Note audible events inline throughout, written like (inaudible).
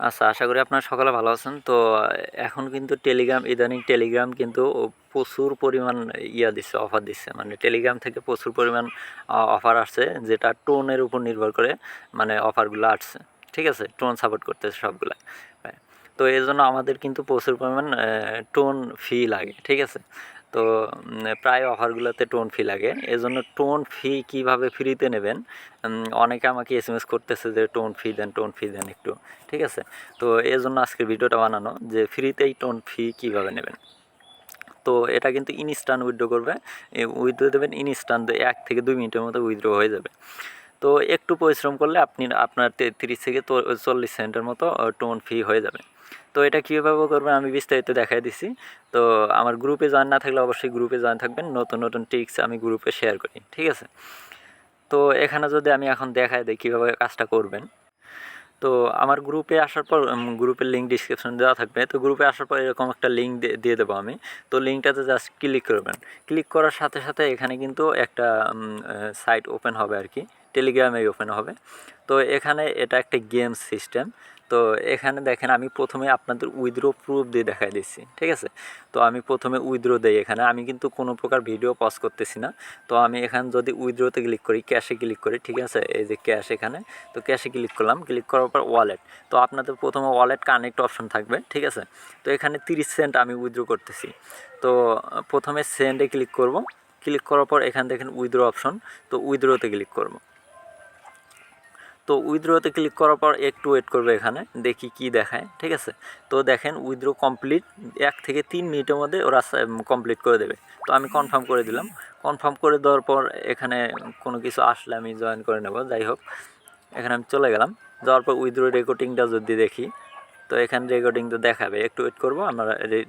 আচ্ছা আশা করি আপনারা সকলে ভালো আছেন। তো, এখন কিন্তু টেলিগ্রাম ইদানিং টেলিগ্রাম কিন্তু প্রচুর পরিমাণ ইয়া দিচ্ছে অফার দিচ্ছে। মানে টেলিগ্রাম থেকে প্রচুর পরিমাণ অফার আসছে, যেটা টোনের উপর নির্ভর করে মানে অফারগুলো আসছে। ঠিক আছে? টোন সাপোর্ট করতেছে সবগুলা হ্যাঁ। তো এই জন্য আমাদের কিন্তু প্রচুর পরিমাণ টোন ফি লাগে। ঠিক আছে? তো প্রায় অফারগুলোতে টোন ফি লাগে। এজন্য টোন ফি কীভাবে ফ্রিতে নেবেন? অনেকে আমাকে এস এম এস করতেছে যে টোন ফি দেন টোন ফি দেন একটু, ঠিক আছে? তো এই জন্য আজকের ভিডিওটা বানানো যে ফ্রিতেই টোন ফি কীভাবে নেবেন। তো, এটা কিন্তু ইনস্ট্যান্ট উইথড্র করবে। উইথড্র দেবেন ইনস্ট্যান্ট এক থেকে দুই মিনিটের মতো উইথড্র হয়ে যাবে। তো একটু পরিশ্রম করলে আপনি আপনার তিরিশ থেকে চল্লিশ সেন্টের মতো টোন ফি হয়ে যাবে। তো এটা কীভাবে করবেন আমি বিস্তারিত দেখাই দিছি। তো আমার গ্রুপে জয়েন না থাকলে অবশ্যই গ্রুপে জয়েন থাকবেন। নতুন নতুন ট্রিক্স আমি গ্রুপে শেয়ার করি, ঠিক আছে? তো এখানে যদি আমি এখন দেখাই দিই কীভাবে কাজটা করবেন। তো আমার গ্রুপে আসার পর গ্রুপের লিঙ্ক ডিসক্রিপশন দেওয়া থাকবে। তো গ্রুপে আসার পর এরকম একটা লিঙ্ক দিয়ে দেবো আমি। তো লিঙ্কটাতে জাস্ট ক্লিক করবেন। ক্লিক করার সাথে সাথে এখানে কিন্তু একটা সাইট ওপেন হবে আর কি। টেলিগ্রামে ওপেন হবে। তো এখানে এটা একটা গেম সিস্টেম তো এখানে দেখেন আমি প্রথমে আপনাদের উইথড্রো প্রুফ দিয়ে দেখাই দিচ্ছি, ঠিক আছে? তো আমি প্রথমে উইথড্রো দেই এখানে। আমি কিন্তু কোনো প্রকার ভিডিও পজ করতেছি না। তো আমি এখানে যদি উইথড্রোতে ক্লিক করি ক্যাশে ক্লিক করি, ঠিক আছে? এই যে ক্যাশ এখানে। তো ক্যাশে ক্লিক করলাম। ক্লিক করার পর ওয়ালেট তো আপনাদের প্রথমে ওয়ালেট কানেক্ট অপশন থাকবে, ঠিক আছে? তো এখানে তিরিশ সেন্ট আমি উইথড্রো করতেছি। তো প্রথমে সেন্ডে ক্লিক করব। ক্লিক করার পর এখানে দেখেন উইথড্রো অপশন তো উইথড্রোতে ক্লিক করব। তো উইথড্রোতে ক্লিক করার পর একটু ওয়েট করবে এখানে, দেখি কি দেখায়, ঠিক আছে? তো দেখেন উইথড্রো কমপ্লিট এক থেকে তিন মিনিটের মধ্যে ওরা কমপ্লিট করে দেবে। তো আমি কনফার্ম করে দিলাম। কনফার্ম করে দেওয়ার পর এখানে কোনো কিছু আসলে আমি জয়েন করে নেব, যাই হোক। এখানে আমি চলে গেলাম। যাওয়ার পর উইথড্রো রেকর্ডিংটা যদি দেখি, তো এখানে রেকর্ডিংটা দেখাবে। একটু ওয়েট করব, আমরা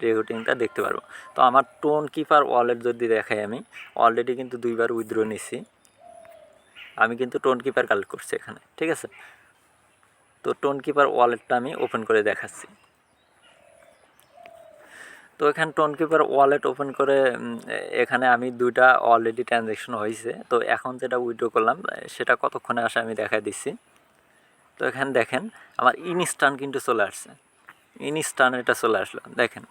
রেকর্ডিংটা দেখতে পারব। তো আমার টোন কিপার ওয়ালেট যদি দেখাই আমি অলরেডি কিন্তু দুইবার উইথড্রো নিছি। আমি কিন্তু টোন কিপার কালেক্ট করছি এখানে, ঠিক আছে? তো টোন কিপার ওয়ালেটটা আমি ওপেন করে দেখাচ্ছি। তো এখানে টোন কিপার ওয়ালেট ওপেন করে এখানে আমি দুইটা অলরেডি ট্রানজ্যাকশন হয়েছে। তো এখন যেটা উইড্রো করলাম, সেটা কতক্ষণে আসে আমি দেখাই দিচ্ছি। তো এখানে দেখেন, আমার ইনস্টান কিন্তু চলে আসছে। ইনস্টান এটা চলে আসলো, দেখেন।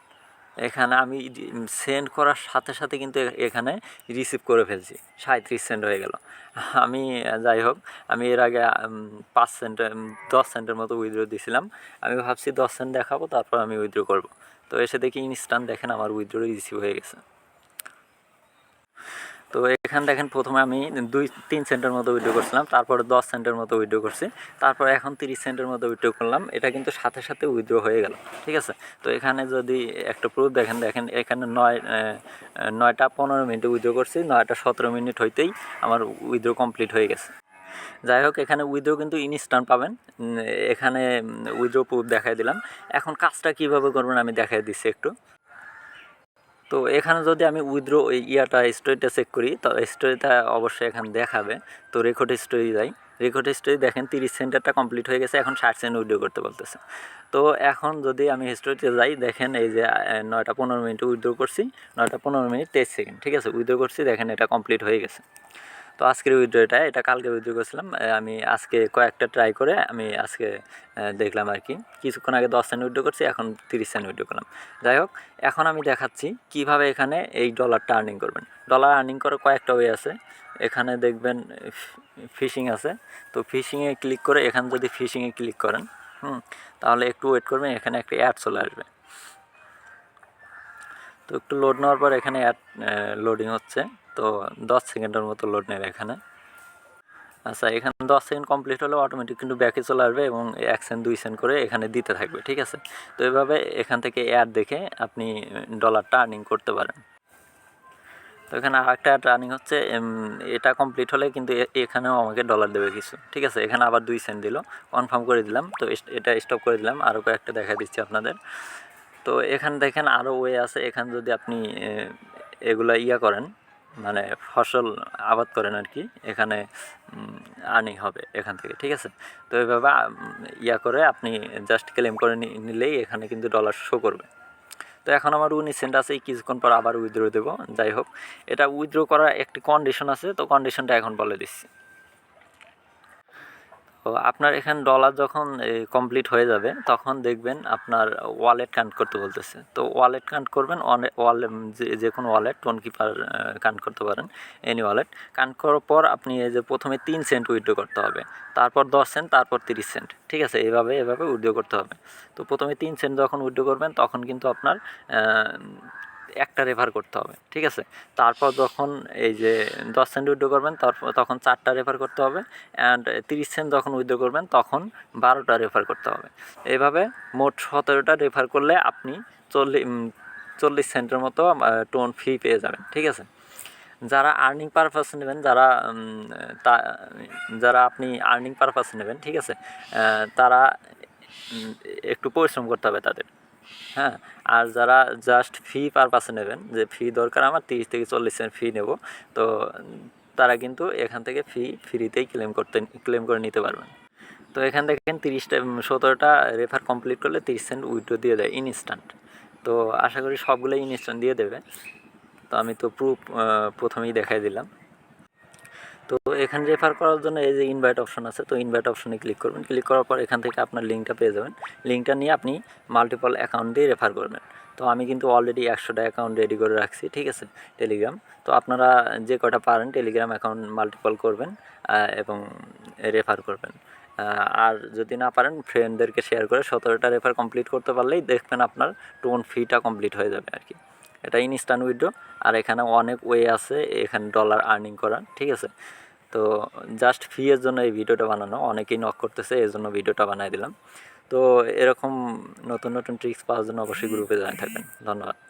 এখানে আমি সেন্ড করার সাথে সাথে কিন্তু এখানে রিসিভ করে ফেলছি। সাঁত্রিশ সেন্ট হয়ে গেল। (laughs) আমি যাই হোক, আমি এর আগে পাঁচ সেন্টের দশ সেন্টের মতো উইথড্র দিয়েছিলাম আমি ভাবছি দশ সেন্ট দেখাবো, তারপর আমি উইথড্র করব। তো এসে দেখি ইনস্টান্ট দেখেন আমার উইথড্র রিসিভ হয়ে গেছে। তো এখানে দেখেন প্রথমে আমি দুই, তিন সেন্টের মতো উইড্রো করছিলাম, তারপরে দশ সেন্টের মতো উইড্রো করছি, তারপর এখন তিরিশ সেন্টের মতো উইড্রো করলাম, এটা কিন্তু সাথে সাথে উইড্রো হয়ে গেল, ঠিক আছে? তো এখানে যদি একটা প্রুফ দেখেন দেখেন এখানে নয় নয়টা পনেরো মিনিটে উইড্রো করছি, নয়টা সতেরো মিনিট হইতেই আমার উইড্রো কমপ্লিট হয়ে গেছে। যাই হোক, এখানে উইথড্র কিন্তু ইনস্ট্যান্ট পাবেন এখানে উইথড্র প্রুফ দেখাই দিলাম। এখন কাজটা কীভাবে করবেন আমি দেখাই দিচ্ছি একটু। তো এখানে যদি আমি উইথড্র ইয়াটা স্টোরিটা চেক করি, তো স্টোরিটা অবশ্যই এখানে দেখাবে। তো রেকর্ড স্টোরি যাই। রেকর্ড স্টোরি দেখেন তিরিশ সেন্টারটা কমপ্লিট হয়ে গেছে, এখন ষাট সেন্ট উইথড্র করতে বলতেছে। তো এখন যদি আমি হিস্টোরিতে যাই, দেখেন এই যে নয়টা পনেরো মিনিট উইথড্র করছি, নয়টা পনেরো মিনিট তেইশ সেকেন্ড, ঠিক আছে? উইথড্র করছি, দেখেন এটা কমপ্লিট হয়ে গেছে। তো আজকের উইথড্র এটা এটা কালকে উইথড্র করছিলাম আমি আজকে কয়েকটা ট্রাই করে আমি আজকে দেখলাম আর কি। কিছুক্ষণ আগে দশ সেন্ট উইথড্র করছি, এখন তিরিশ সেন্ট উইথড্র করলাম। যাই হোক, এখন আমি দেখাচ্ছি কীভাবে এখানে এই ডলারটা আর্নিং করবেন। ডলার আর্নিং করার কয়েকটা ওয়ে আছে। এখানে দেখবেন ফিশিং আছে। তো ফিশিংয়ে ক্লিক করে এখানে যদি ফিশিংয়ে ক্লিক করেন, হুম, তাহলে একটু ওয়েট করবেন, এখানে একটা অ্যাড চলে আসবে। তো একটু লোড নেওয়ার পর এখানে অ্যাড লোডিং হচ্ছে। তো দশ সেকেন্ডের মতো লোড নেবে এখানে। আচ্ছা এখানে দশ সেকেন্ড কমপ্লিট হলে অটোমেটিক কিন্তু ব্যাকে চলে আসবে এবং এক সেন্ট দুই সেন্ট করে এখানে দিতে থাকবে, ঠিক আছে? তো এভাবে এখান থেকে অ্যাড দেখে আপনি ডলারটা আর্নিং করতে পারেন। তো এখানে আরেকটা অ্যাড রানিং হচ্ছে এটা কমপ্লিট হলে কিন্তু এখানেও আমাকে ডলার দেবে কিছু, ঠিক আছে? এখানে আবার দুই সেন্ট দিল কনফার্ম করে দিলাম, তো এটা স্টপ করে দিলাম, আরও কয়েকটা দেখা দিচ্ছি আপনাদের। তো এখানে দেখেন আরও ওয়ে আছে, এখানে যদি আপনি এগুলা ইয়া করেন মানে ফসল আবাদ করেন আর কি, এখানে আর্নিং হবে এখান থেকে, ঠিক আছে? তো এইভাবে ইয়া করে আপনি জাস্ট ক্লেম করে নিলেই এখানে কিন্তু ডলার শো করবে। তো এখন আমার উনি সেন্ট আছে কিছুক্ষণ পর আবার উইথড্র দেবো, যাই হোক। এটা উইথড্র করার একটি কন্ডিশন আছে, তো কন্ডিশনটা এখন বলে দিচ্ছি। তো আপনার এখানে ডলার যখন কমপ্লিট হয়ে যাবে, তখন দেখবেন আপনার ওয়ালেট কানেক্ট করতে বলতেছে। তো ওয়ালেট কানেক্ট করবেন ওয়ালেট যে কোনো ওয়ালেট টোন কিপার কানেক্ট করতে পারেন এনি ওয়ালেট কানেক্ট করার পর আপনি এই যে প্রথমে তিন সেন্ট উইথড্র করতে হবে, তারপর দশ সেন্ট তারপর তিরিশ সেন্ট ঠিক আছে? এভাবে এভাবে উইথড্র করতে হবে। তো প্রথমে তিন সেন্ট যখন উইথড্র করবেন, তখন কিন্তু আপনার একটা রেফার করতে হবে, ঠিক আছে? তারপর যখন এই যে দশ সেন্ট উইথড্র করবেন, তারপর তখন চারটা রেফার করতে হবে অ্যান্ড তিরিশ সেন্ট যখন উইথড্র করবেন, তখন বারোটা রেফার করতে হবে। এভাবে মোট সতেরোটা রেফার করলে আপনি চল্লিশ চল্লিশ সেন্টের মতো টোন ফি পেয়ে যাবেন, ঠিক আছে? যারা আর্নিং পারপাস নেবেন, যারা তা, যারা আপনি আর্নিং পারপাস নেবেন, ঠিক আছে? তারা একটু পরিশ্রম করতে হবে তাদের। হ্যাঁ আর যারা জাস্ট ফি পারপাসে নেবেন, যে ফি দরকার আমার, তিরিশ থেকে চল্লিশ সেন্ট ফি নেব, তো তারা কিন্তু এখান থেকে ফি ফ্রিতেই ক্লেম করতে ক্লেম করে নিতে পারবেন। তো এখান দেখেন তিরিশটা, সতেরোটা রেফার কমপ্লিট করলে তিরিশ সেন্ট উইথড্র দিয়ে দেয় ইনস্ট্যান্ট তো আশা করি সবগুলো ইনস্ট্যান্ট দিয়ে দেবে। তো আমি তো প্রুফ প্রথমেই দেখাই দিলাম। তো এখানে রেফার করার জন্য এই যে ইনভাইট অপশন আছে, তো ইনভাইট অপশনে ক্লিক করবেন। ক্লিক করার পর এখান থেকে আপনার লিঙ্কটা পেয়ে যাবেন। লিঙ্কটা নিয়ে আপনি মাল্টিপল অ্যাকাউন্ট দিয়ে রেফার করবেন তো আমি কিন্তু অলরেডি একশোটা অ্যাকাউন্ট রেডি করে রাখছি, ঠিক আছে? টেলিগ্রাম তো আপনারা যে কটা পারেন টেলিগ্রাম অ্যাকাউন্ট মাল্টিপল করবেন এবং রেফার করবেন। আর যদি না পারেন ফ্রেন্ডদেরকে শেয়ার করে সতেরোটা রেফার কমপ্লিট করতে পারলেই দেখবেন আপনার টোন ফিটা কমপ্লিট হয়ে যাবে আর কি। এটা ইনস্ট্যান্ট উইড্রো আর এখানে অনেক ওয়ে আছে এখানে ডলার আর্নিং করার, ঠিক আছে? তো জাস্ট ফি এর জন্য এই ভিডিওটা বানানো, অনেকেই নক করতেছে, এই জন্য ভিডিওটা বানিয়ে দিলাম। তো এরকম নতুন নতুন ট্রিক্স পাওয়ার জন্য অবশ্যই গ্রুপে জানিয়ে থাকবেন। ধন্যবাদ।